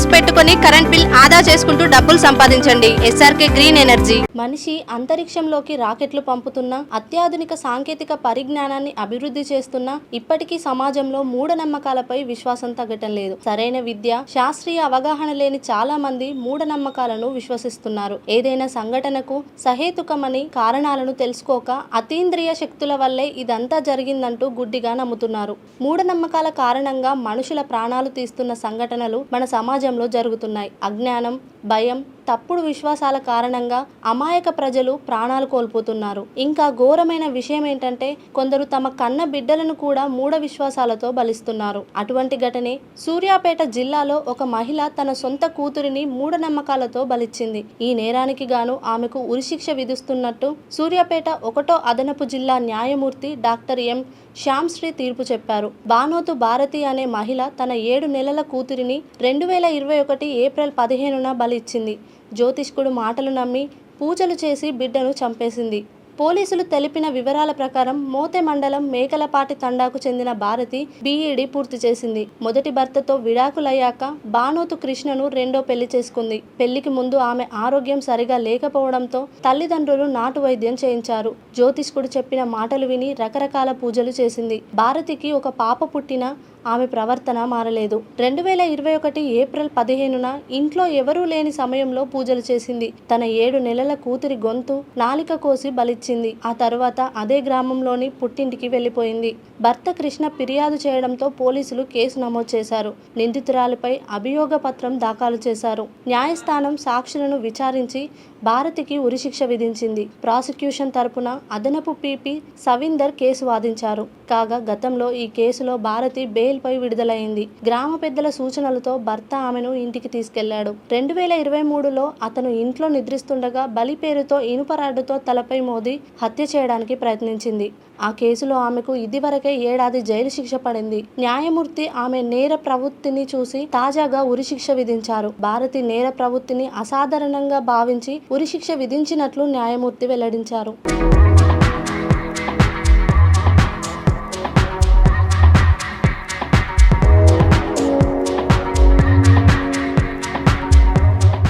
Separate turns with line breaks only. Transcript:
Panels పెట్టుకొని current bill ఆదా చేసుకుంటూ డబ్బులు సంపాదించండి. SRK green energy. మనిషి అంతరిక్షంలోకి రాకెట్లు పంపుతున్న అత్యాధునిక సాంకేతిక పరిజ్ఞానాన్ని అభివృద్ధి చేస్తున్న ఇప్పటికీ సమాజంలో మూఢనమ్మకాలపై విశ్వాసం తగ్గటం లేదు. సరైన విద్య శాస్త్రీయ అవగాహన లేని చాలా మంది మూఢనమ్మకాలను విశ్వసిస్తున్నారు. ఏదైనా సంఘటనకు సహేతుకమని కారణాలను తెలుసుకోక అతీంద్రియ శక్తుల వల్లే ఇదంతా జరిగిందంటూ గుడ్డిగా నమ్ముతున్నారు. మూఢనమ్మకాల కారణంగా మనుషుల ప్రాణాలు తీస్తున్న సంఘటనలు మన సమాజం సమాజంలో జరుగుతున్నాయి. అజ్ఞానం భయం తప్పుడు విశ్వాసాల కారణంగా అమాయక ప్రజలు ప్రాణాలు కోల్పోతున్నారు. ఇంకా ఘోరమైన విషయం ఏంటంటే కొందరు తమ కన్న బిడ్డలను కూడా మూఢ విశ్వాసాలతో బలిస్తున్నారు. అటువంటి ఘటనే సూర్యాపేట జిల్లాలో ఒక మహిళ తన సొంత కూతురిని మూఢనమ్మకాలతో బలిచ్చింది. ఈ నేరానికి గాను ఆమెకు ఉరిశిక్ష విధిస్తున్నట్టు సూర్యాపేట ఒకటో అదనపు జిల్లా న్యాయమూర్తి డాక్టర్ ఎం. శ్యామ్శ్రీ తీర్పు చెప్పారు. బానోతు భారతి అనే మహిళ తన ఏడు నెలల కూతురిని రెండు వేల ఇరవై ఒకటి ఏప్రిల్ పదిహేనున బలిచ్చింది. జ్యోతిష్కుడు మాటలు నమ్మి పూజలు చేసి బిడ్డను చంపేసింది. పోలీసులు తెలిపిన వివరాల ప్రకారం మోతె మండలం మేకలపాటి తండాకు చెందిన భారతి బీఈడి పూర్తి చేసింది. మొదటి భర్తతో విడాకులయ్యాక బానోతు కృష్ణను రెండో పెళ్ళి చేసుకుంది. పెళ్ళికి ముందు ఆమె ఆరోగ్యం సరిగా లేకపోవడంతో తల్లిదండ్రులు నాటు వైద్యం చేయించారు. జ్యోతిష్కుడు చెప్పిన మాటలు విని రకరకాల పూజలు చేసింది. భారతికి ఒక పాప పుట్టిన ఆమె ప్రవర్తన మారలేదు. రెండు వేల ఇరవై ఒకటి ఏప్రిల్ పదిహేనున ఇంట్లో ఎవరూ లేని సమయంలో పూజలు చేసింది. తన ఏడు నెలల కూతురి గొంతు నాలిక కోసి బలి ఇచ్చింది. ఆ తర్వాత అదే గ్రామంలోని పుట్టింటికి వెళ్ళిపోయింది భర్త కృష్ణ ఫిర్యాదు చేయడంతో పోలీసులు కేసు నమోదు చేశారు. నిందితురాలిపై అభియోగ పత్రం దాఖలు చేశారు. న్యాయస్థానం సాక్షులను విచారించి భారతికి ఉరిశిక్ష విధించింది. ప్రాసిక్యూషన్ తరపున అదనపు పీపీ సవిందర్ కేసు వాదించారు. కాగా గతంలో ఈ కేసులో భారతి బెయిల్పై విడుదలైంది. గ్రామ పెద్దల సూచనలతో భర్త ఆమెను ఇంటికి తీసుకెళ్ళాడు. రెండు వేల ఇరవై మూడులో అతను ఇంట్లో నిద్రిస్తుండగా బలి పేరుతో ఇనుప రాడ్డుతో తలపై మోది హత్య చేయడానికి ప్రయత్నించింది. ఆ కేసులో ఆమెకు ఇదివరకే ఏడాది జైలు శిక్ష పడింది. న్యాయమూర్తి ఆమె నేర ప్రవృత్తిని చూసి తాజాగా ఉరిశిక్ష విధించారు. భారతి నేర ప్రవృత్తిని అసాధారణంగా భావించి ఉరిశిక్ష విధించినట్లు న్యాయమూర్తి వెల్లడించారు.